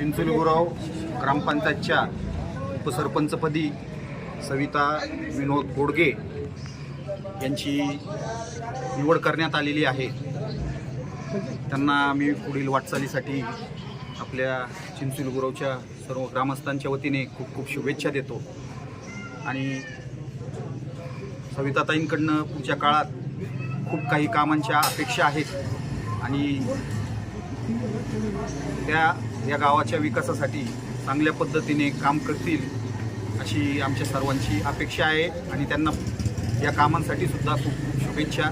चिंचुलगुराव ग्रामपंचायतच्या उपसरपंचपदी सविता विनोद गोडगे यांची निवड करण्यात आलेली आहे. त्यांना मी पुढील वाटचालीसाठी आपल्या चिंचलगुरावच्या सर्व ग्रामस्थांच्या वतीने खूप खूप शुभेच्छा देतो. आणि सविताताईंकडनं पुढच्या काळात खूप काही कामांच्या अपेक्षा आहेत. आणि त्या या गावाच्या विकासासाठी चांगल्या पद्धतीने काम करतील अशी आमच्या सर्वांची अपेक्षा आहे आणि त्यांना या कामांसाठी सुद्धा खूप शुभेच्छा.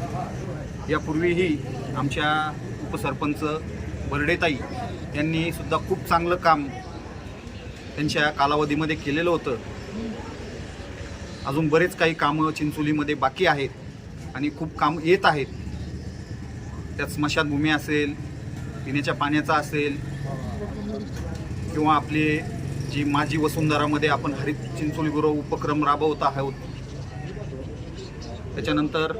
यापूर्वीही आमच्या उपसरपंच बर्डेताई यांनी सुद्धा खूप चांगलं काम त्यांच्या कालावधीमध्ये केलेलं होतं. अजून बरेच काही कामं चिंचोलीमध्ये बाकी आहेत आणि खूप काम येत आहेत. त्यात स्मशानभूमी असेल पिण्याच्या पाण्याचा असेल किंवा आपली जी माझी वसुंधरामध्ये आपण हरित चिंचोली गुरव उपक्रम राबवत आहोत त्याच्यानंतर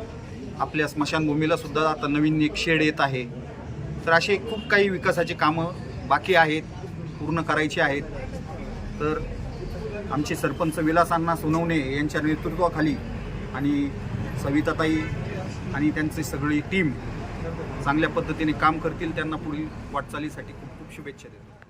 आपल्या स्मशानभूमीला सुद्धा आता नवीन एक शेड येत आहे. तर असे खूप काही विकासाची कामं बाकी आहेत पूर्ण करायची आहेत. तर आमचे सरपंच विलासांना सोनवणे यांच्या नेतृत्वाखाली आणि सविताताई आणि त्यांची सगळी टीम चांगल्या पद्धतीने काम करतील त्यांना पुढील वाटचालीसाठी खूप खूप शुभेच्छा देतो.